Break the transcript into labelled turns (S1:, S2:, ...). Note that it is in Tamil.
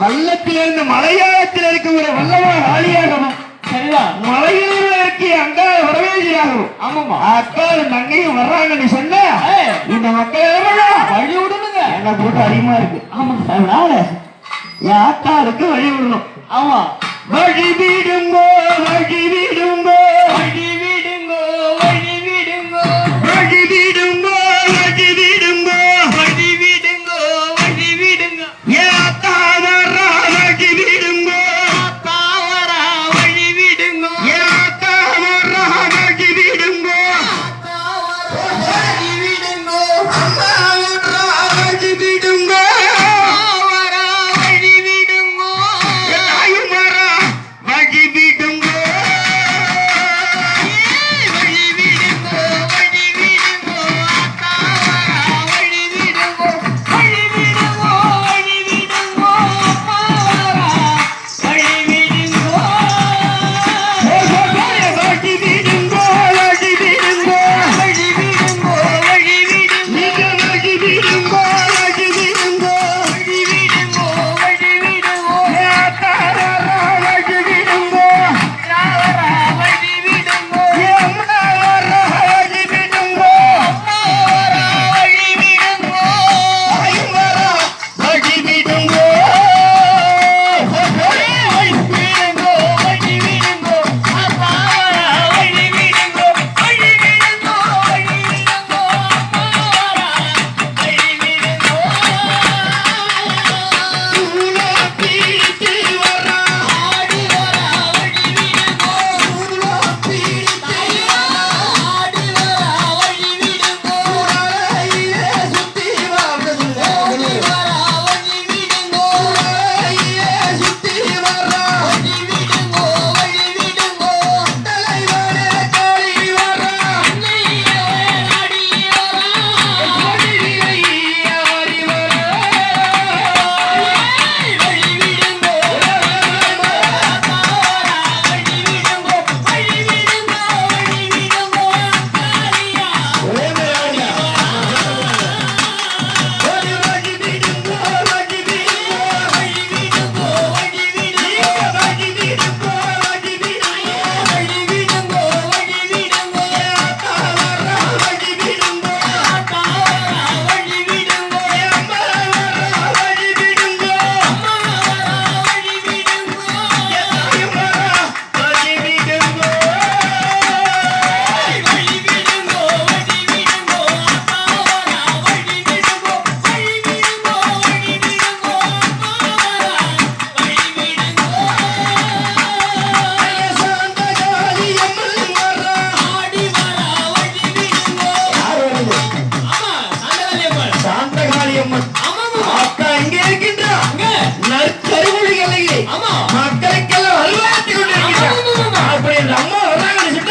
S1: வல்லத்திலிருந்து மலையாளத்தில் இருக்கிற வல்லவா
S2: ஆளியாகணும்
S1: மலையூர்ல இருக்கிய அங்கா வரவேஜியாகும்
S2: ஆமாமா
S1: அக்கா நங்கையும் வர்றாங்க
S2: நீ
S1: இந்த மக்கள்
S2: வழி விடணுங்க.
S1: என்ன போட்டு அதிகமா இருக்கு.
S2: ஆமா
S1: அதனால என் வழி விடணும்.
S2: ஆமா.
S1: வழி வீடுங்கோ. அம்மன் அக்கா எங்க இருக்கின்றா நற்கருவொழி
S2: எல்லையிலே.
S1: மக்களுக்கெல்லாம்
S2: அருவாத்தி
S1: அப்படி அம்மா வர்றாங்கன்னு